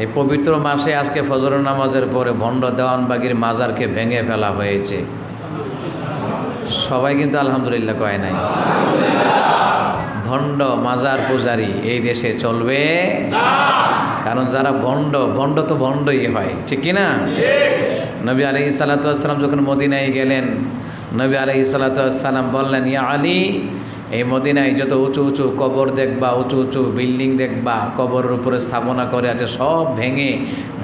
এই পবিত্র মাসে আজকে ফজর নামাজের পরে ভণ্ড দেওয়ানবাগির মাজারকে ভেঙে ফেলা হয়েছে। সবাই কিন্তু আলহামদুলিল্লাহ কয় নাই। ভণ্ড মাজার পূজারি এই দেশে চলবে? কারণ যারা ভণ্ড ভণ্ড তো ভণ্ডই হয়, ঠিক কি না? নবী আলহি সাল্লাতাম যখন মদিনায় গেলেন, নবী আলহি সাল্লাতাম বললেন, ইয়া আলী এই মদিনায় যত উঁচু উঁচু কবর দেখবা, উঁচু উঁচু বিল্ডিং দেখবা, কবরের উপরে স্থাপনা করে আছে, সব ভেঙে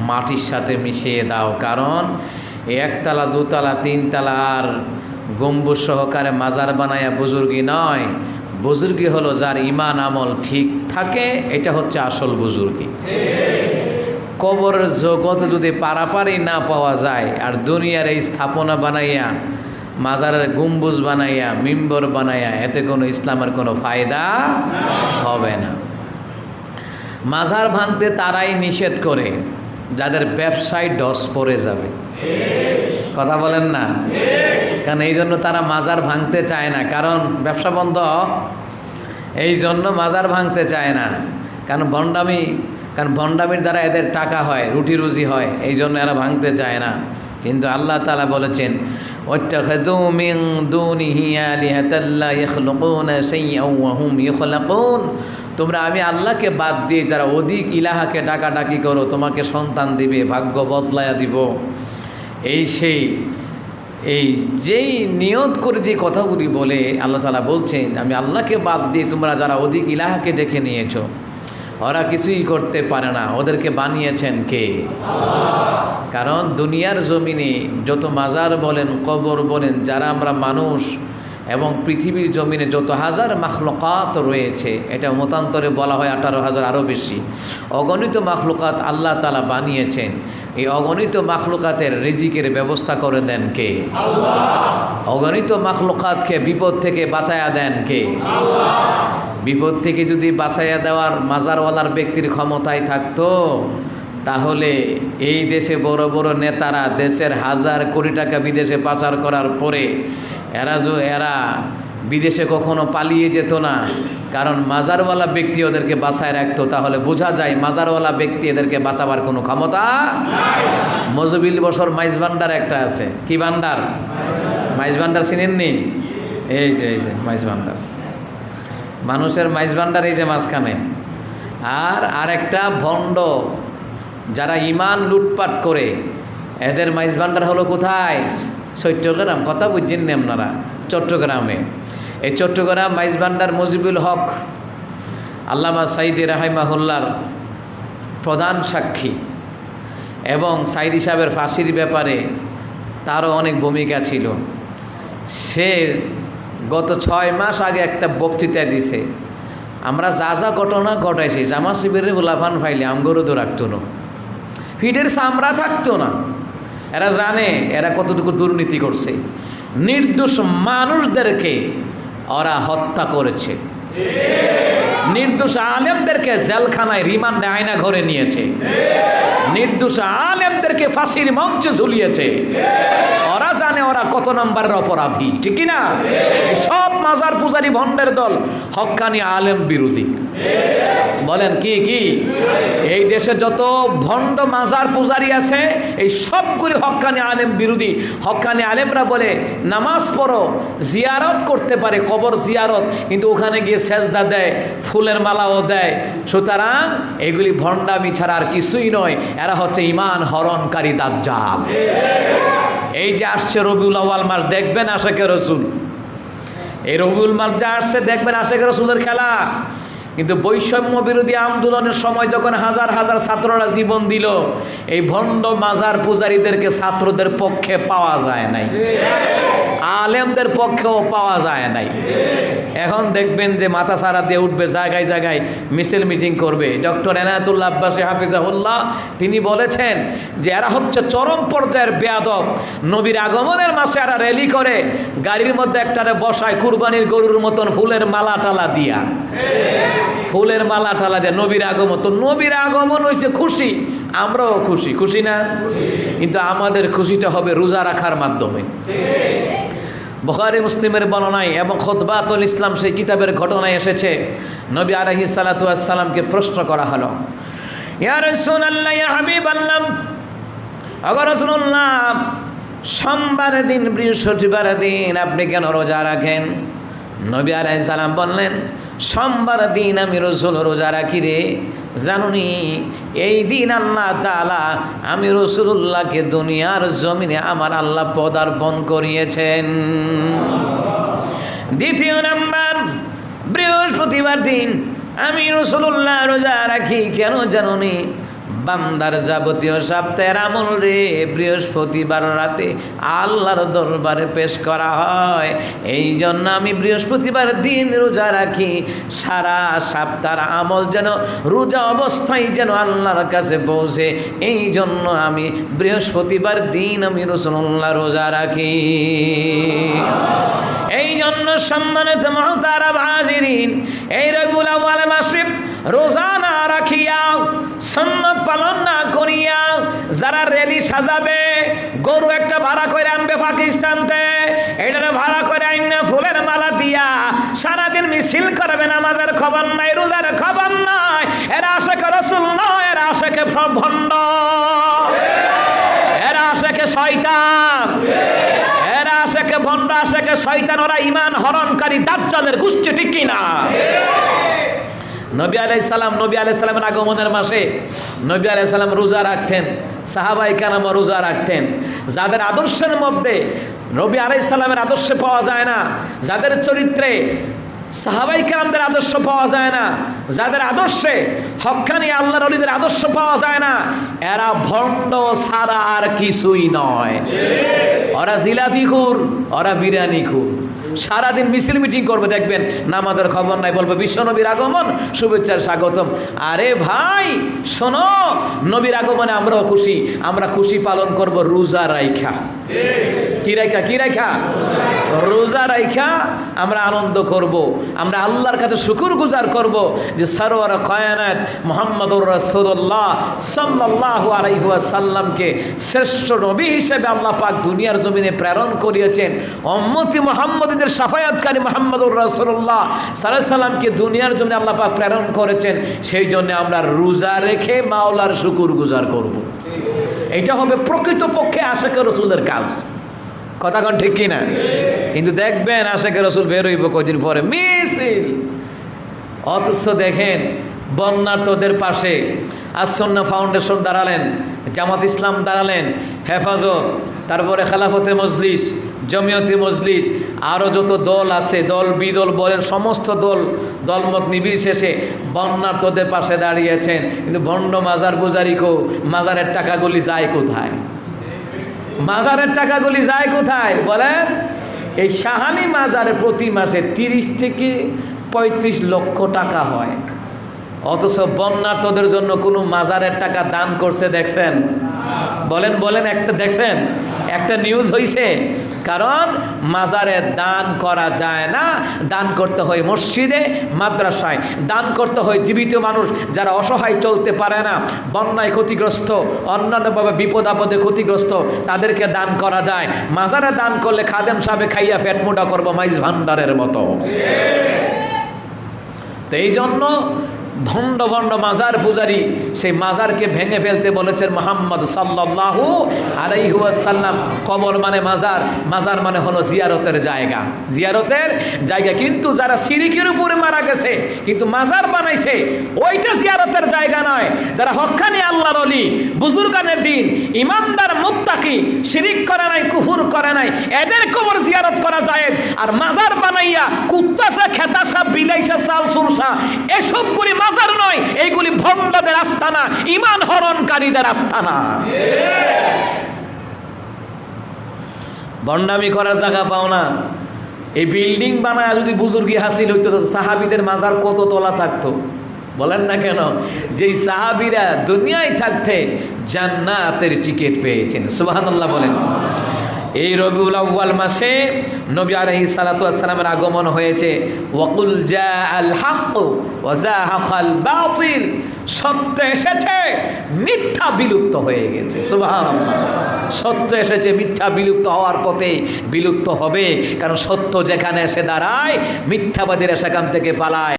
মাটির সাথে মিশিয়ে দাও। কারণ একতলা, দুতলা, তিনতলা আর গম্বুজ সহকারে মাজার বানায়া বুজুর্গি নয়। বুজুর্গি হলো যার ইমান আমল ঠিক থাকে, এটা হচ্ছে আসল বুজুর্গি। কবরের জগতে যদি পারাপারি না পাওয়া যায়, আর দুনিয়ার এই স্থাপনা বানাইয়া মাজারের গম্বুজ বানাইয়া, মিম্বর বানাইয়া, এতে কোনো ইসলামের কোনো ফায়দা হবে না। মাজার ভাঙতে তারাই নিষেধ করে, যাদের ব্যবসায় ডস পড়ে যাবে। কথা বলেন না? কারণ এই জন্য তারা মাজার ভাঙতে চায় না। কারণ ব্যবসা বন্ধ। এই জন্য মাজার ভাঙতে চায় না। কারণ ভণ্ডামি কারণ ভণ্ডামির দ্বারা এদের টাকা হয়, রুটি রুজি হয়, এই জন্য এরা ভাঙতে চায় না। কিন্তু আল্লাহ তালা বলেছেন তোমরা, আমি আল্লাহকে বাদ দিয়ে যারা অধিক ইলাহাকে ডাকাডাকি করো, তোমাকে সন্তান দিবে, ভাগ্য বদলায়া দিব। এই সেই, এই যেই নিয়ত করে যে কথাগুলি বলে আল্লাহ তালা বলছেন, আমি আল্লাহকে বাদ দিয়ে তোমরা যারা অধিক ইলাহাকে ডেকে নিয়েছো ওরা কিছুই করতে পারে না। ওদেরকে বানিয়েছেন কে? কারণ দুনিয়ার জমিনে যত মাজার বলেন কবর বলেন যারা আমরা মানুষ এবং পৃথিবীর জমিনে যত হাজার মাখলুকাত রয়েছে এটা মতান্তরে বলা হয় আঠারো হাজার আরও বেশি। অগণিত মাখলুকাত আল্লাহ তালা বানিয়েছেন। এই অগণিত মাখলুকাতের রিজিকের ব্যবস্থা করে দেন কে? অগণিত মাখলুকাতকে বিপদ থেকে বাঁচায়া দেন কে? বিপদ থেকে যদি বাঁচাইয়া দেওয়ার মাজারওয়ালার ব্যক্তির ক্ষমতায় থাকতো, তাহলে এই দেশে বড় বড় নেতারা দেশের হাজার কোটি টাকা বিদেশে পাচার করার পরে এরা যে এরা বিদেশে কখনো পালিয়ে যেত না। কারণ মাজারওয়ালা ব্যক্তি ওদেরকে বাঁচায় রাখতো, তাহলে বোঝা যায় মাজারওয়ালা ব্যক্তি এদেরকে বাঁচাবার কোনো ক্ষমতা মজবিল বছর মাইজ ভান্ডার একটা আছে। কি ভান্ডার? মাইজ ভান্ডার চিনেননি? এই যে এই যে, মাইজ ভান্ডার। মানুষের মাইজ ভান্ডার এই যে মাঝখানে। আর আরেকটা ভণ্ড, যারা ইমান লুটপাট করে, এদের মাইজ ভান্ডার হলো কোথায়? চট্টগ্রাম। কথা বুঝছেন নি আপনারা? চট্টগ্রামে। এই চট্টগ্রাম মাইজ ভান্ডার মজিবুল হক, আল্লামা সাইদি রাহিমাহুল্লার প্রধান সাক্ষী এবং সাইদি সাহেবের ফাঁসির ব্যাপারে তারও অনেক ভূমিকা ছিল। সে গত ছয় মাস আগে একটা বক্তৃতা দিছে, আমরা যা যা ঘটনা ঘটাইছি জামা শিবিরের গোলাফান ফাইলে আমগরও তো রাখতো না। ফিডের সামরা থাকতো না। এরা জানে, এরা কতটুকু দুর্নীতি করছে। নির্দোষ মানুষদেরকে ওরা হত্যা করেছে। নির্দোষ আলেমদেরকে জেলখানায় রিমান্ডে আয়না ঘরে নিয়েছে। নির্দোষ আলেমদেরকে ফাঁসির মঞ্চে ঝুলিয়েছে। ওরা জানে ওরা কত নম্বরের অপরাধী, ঠিক না সব মাজার পূজারি ভণ্ডের দল হকানি আলেম বিরোধী। বলেন, কি কি? এই দেশে যত ভণ্ড মাজার পূজারি আছে, এই সবগুলি হক্কানি আলেম বিরোধী। হকানি আলেমরা বলে, নামাজ পড়ো, জিয়ারত করতে পারে, কবর জিয়ারত। কিন্তু ওখানে গিয়ে সেজদা দেয়, ফুলের মালাও দেয়। সুতরাং এগুলি ভণ্ডামি ছাড়া আর কিছুই নয় এরা হচ্ছে ইমান হরণকারী দাজ্জাল। এই যে আসছে রবিউল আওয়াল মাস, দেখবেন আশাকে রসুল। এই রবিউল মাস যা আসছে, দেখবেন আশাকে রসুলের খেলা। কিন্তু বৈষম্য বিরোধী আন্দোলনের সময় যখন হাজার হাজার ছাত্ররা জীবন দিল, এই ভণ্ড মাজার পূজারীদেরকে ছাত্রদের পক্ষে পাওয়া যায় নাই। আলেমদের পক্ষেও পাওয়া যায় নাই। এখন দেখবেন যে মাথা সারা দিয়ে উঠবে, জায়গায় জায়গায় মিছিল মিটিং করবে। ডক্টর এনায়তুল্লাহ আব্বাসী হাফিজাহুল্লাহ, তিনি বলেছেন যে এরা হচ্ছে চরম পর্যায়ের বেয়াদব। নবীর আগমনের মাসে এরা র্যালি করে, গাড়ির মধ্যে একটারে বসায় কুরবানির গরুর মতন ফুলের মালা টালা দিয়া। ফুলের মালা টালা দিয়ে নবীর আগমন। তো নবীর আগমন হয়েছে খুশি, আমরাও খুশি। খুশি না? কিন্তু আমাদের খুশিটা হবে রোজা রাখার মাধ্যমে। বখারি, মুসলিমের বর্ণনায় এবং খোদবাতুল ইসলাম সেই কিতাবের ঘটনায় এসেছে। নবী আলহি সালাতামকে প্রশ্ন করা হলো সোমবার দিন, বৃহস্পতিবার দিন আপনি কেন রোজা রাখেন? নবী আলাই সালাম বললেন, সোমবার দিন আমি রসুল রোজা রাখি রে। জানুনি, এই দিন আল্লাহ তালা আমি রসুল্লাহকে দুনিয়ার জমিনে আমার আল্লাহ পদার্পণ করিয়েছেন। দ্বিতীয় নাম্বার, বৃহস্পতিবার দিন আমি রসুল্লাহ রোজা রাখি, কেন জানুনি? বান্দার যাবতীয় সপ্তাহের আমল রে বৃহস্পতিবার রাতে আল্লাহর দরবারে পেশ করা হয়। এই জন্য আমি বৃহস্পতিবার দিন রোজা রাখি। সারা সপ্তাহের আমল যেন রোজা অবস্থায় যেন আল্লাহর কাছে পৌঁছে এই জন্য আমি বৃহস্পতিবার দিন আমি রসুল্লাহ রোজা রাখি। এই জন্য সম্মানিত মহতারা ভাজিরিন এই রগুলা ওয়াল মাসে রোজা সন্ন্যত পালন না করিয়া যারা রেলি সাজাবে, গরু একটা ভাড়া করে আনবে পাকিস্তানতে। এটা ভাড়া করে আইনা ফুলের মালা দিয়া সারাদিন মিছিল করবে, নামাজের খবর নাই, রোজার খবর নাই। এরা আশেকে রসুল নয়, এরা আশেকে ভণ্ড এরা আশেকে শয়তান। এরা আশেকে ভণ্ড, আশেকে শয়তান, ওরা ইমান হরণকারী দাজ্জালের গোষ্ঠী ঠিক কিনা? নবী আলাই সালাম, নবী আলাই সালামের আগমনের মাসে নবী আলাই সালাম রোজা রাখতেন সাহাবাই কানাম রোজা রাখতেন। যাদের আদর্শের মধ্যে নবী আলাই সালামের আদর্শে পাওয়া যায় না, যাদের চরিত্রে সাহাবাই কালামদের আদর্শ পাওয়া যায় না, যাদের আদর্শে হক্কানি আল্লাহর অলিদের আদর্শ পাওয়া যায় না, এরা ভণ্ড সারা আর কিছুই নয়। ওরা জিলাপি খুর, ওরা বিরিয়ানি খুর। সারাদিন মিছিল মিটিং করবে, দেখবেন নামাজের খবর নাই, বলবে, বিশ্বনবীর আগমন শুভেচ্ছার স্বাগতম। আরে ভাই, শোনো, নবীর আগমনে আমরাও খুশি, আমরা খুশি পালন করব রোজা রাইখা। কি রাইখা কি রাইখা? রোজা রাইখা আমরা আনন্দ করব, আমরা আল্লাহর কাছে শুকুর গুজার করব যে সরোয়ার কয়ানাত মোহাম্মদুর রসুল্লাহ সাল্লাহ আলাইহুয়া সাল্লামকে শ্রেষ্ঠ নবী হিসেবে আল্লাহ পাক দুনিয়ার জমিনে প্রেরণ করিয়েছেন। অম্মতি মোহাম্মদীদের সাফায়াতকারী মোহাম্মদুর রসুল্লাহ সাল্লাহ সাল্লামকে দুনিয়ার জন্য আল্লাহ পাক প্রেরণ করেছেন, সেই জন্য আমরা রোজা রেখে মাওলার শুকুর গুজার করব। এটা হবে প্রকৃতপক্ষে আশেকের রসুলের কাজ। কথা কন ঠিক কিনা? কিন্তু দেখবেন আশেকের রসুল বেরোইব কদিন পরে। মিছিল! অথচ দেখেন বন্যার্থদের পাশে আসন্না ফাউন্ডেশন দাঁড়ালেন, জামাত ইসলাম দাঁড়ালেন, হেফাজত, তারপরে খেলাফতে মজলিস জমিয়তে মজলিস আরও যত দল আছে, দল বিদল বলেন, সমস্ত দল, দলমত নির্বিশেষে বন্যার্থদের পাশে দাঁড়িয়েছেন। কিন্তু বন্ড মাজার বুজারি কো, মাজারের টাকাগুলি যায় কোথায়? মাজারের টাকাগুলি যায় কোথায়? বলেন, এই সাহানি মাজারে প্রতি মাসে তিরিশ থেকে পঁয়ত্রিশ লক্ষ টাকা হয়। অথচ বন্যার্থদের জন্য কোনো মাজারের টাকা দান করছে, দেখছেন? বলেন বলেন, একটা, দেখছেন? একটা নিউজ হয়েছে কারণ মাজারে দান করা যায় না। দান করতে হয় মসজিদে, মাদ্রাসায়। দান করতে হয় জীবিত মানুষ যারা অসহায় চলতে পারে না। বন্যায় ক্ষতিগ্রস্ত, অন্যান্যভাবে বিপদ আপদে ক্ষতিগ্রস্ত, তাদেরকে দান করা যায়। মাজারে দান করলে খাদেম সাহেবে খাইয়া ফ্যাট মোটা করব, মাইজ ভান্ডারের মতো। তো এই জন্য ভণ্ড ভণ্ড মাজার পূজারি, সেই মাজারকে ভেঙে ফেলতে বলেছেন মোহাম্মদ সাল্লাহু আলাইহুয়াসাল্লাম কবর মানে মাজার মাজার মানে হলো জিয়ারতের জায়গা। জিয়ারতের জায়গা। কিন্তু যারা সিরিকের উপরে মারা গেছে, কিন্তু মাজার বানাইছে, ওইটা জিয়ারতের জায়গা নয়। যারা হক্কানি আল্লাহর অলি বুজুর্গানের দিন, ইমানদার মুত্তাকি, শিরিক করে নাই, কুফুর করে নাই এদের কবর জিয়ারত করা যায় আর মাজার বানাইয়া কুত্তাসা খেতাসা বিলাইসা সাল সুরসা এসব করে মাজার নয়, এইগুলি ভণ্ডদের আস্থানা ইমান হরণকারীদের আস্থানা ভণ্ডামি করার জায়গা পাও না। এই বিল্ডিং বানায় যদি বুজুর্গি হাসিল হইতো সাহাবিদের মাজার কত তলা থাকতো? বলেন না কেন? যেই সাহাবিরা দুনিয়ায় থাকতে জান্নাতের টিকিট পেয়েছেন। সুবহানাল্লাহ বলেন। এই রবিউল আউ্বাল মাসে নবী আলহি সালাতামের আগমন হয়েছে। ওয়াকুল জা আল হাক ওয়াজাহাকাল বাতিল। সত্য এসেছে, মিথ্যা বিলুপ্ত হয়ে গেছে। সত্য এসেছে, মিথ্যা বিলুপ্ত হওয়ার পথে বিলুপ্ত হবে। কারণ সত্য যেখানে এসে দাঁড়ায়, মিথ্যাবাদীরা সেখান থেকে পালায়।